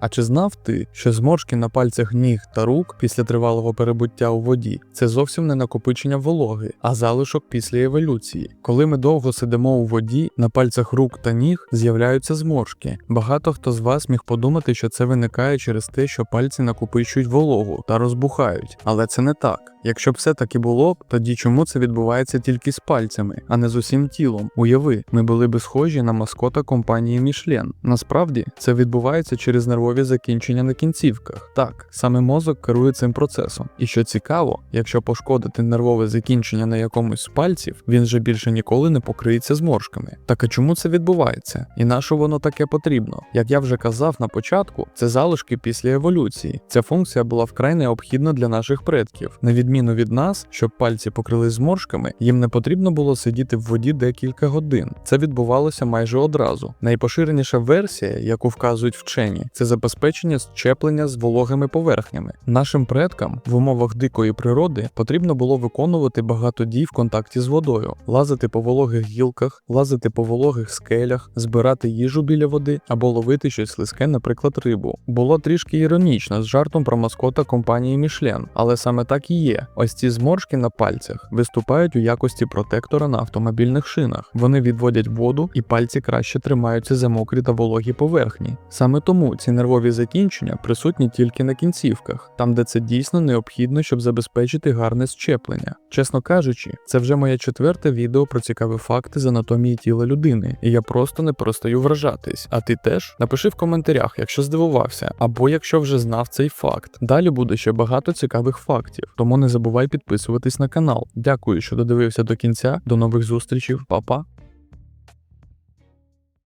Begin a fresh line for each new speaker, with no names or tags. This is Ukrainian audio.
А чи знав ти, що зморшки на пальцях ніг та рук після тривалого перебуття у воді це зовсім не накопичення вологи, а залишок після еволюції? Коли ми довго сидимо у воді, на пальцях рук та ніг з'являються зморшки. Багато хто з вас міг подумати, що це виникає через те, що пальці накопичують вологу та розбухають, але це не так. Якщо б все таки було тоді чому це відбувається тільки з пальцями, а не з усім тілом? Уяви, ми були би схожі на маскота компанії Мішлен. Насправді це відбувається через нервові закінчення на кінцівках. Так, саме мозок керує цим процесом. І що цікаво, якщо пошкодити нервове закінчення на якомусь з пальців, він вже більше ніколи не покриється зморшками. Так а чому це відбувається? І на що воно таке потрібно? Як я вже казав на початку, це залишки після еволюції. Ця функція була вкрай необхідна для наших предків. На відміну від нас, щоб пальці покрили зморшками, їм не потрібно було сидіти в воді декілька годин. Це відбувалося майже одразу. Найпоширеніша версія, яку вказують вчені, це забезпечення щеплення з вологими поверхнями. Нашим предкам в умовах дикої природи потрібно було виконувати багато дій в контакті з водою, лазити по вологих гілках, лазити по вологих скелях, збирати їжу біля води або ловити щось слизьке, наприклад, рибу. Було трішки іронічно з жартом про маскота компанії Мішлен, але саме так і є. Ось ці зморшки на пальцях виступають у якості протектора на автомобільних шинах. Вони відводять воду і пальці краще тримаються за мокрі та вологі поверхні. Саме тому ці нервові закінчення присутні тільки на кінцівках, там де це дійсно необхідно, щоб забезпечити гарне щеплення. Чесно кажучи, це вже моє четверте відео про цікаві факти з анатомії тіла людини, і я просто не перестаю вражатись. А ти теж напиши в коментарях, якщо здивувався, або якщо вже знав цей факт. Далі буде ще багато цікавих фактів, тому не забувай підписуватись на канал. Дякую, що додивився до кінця. До нових зустрічей, Па-па!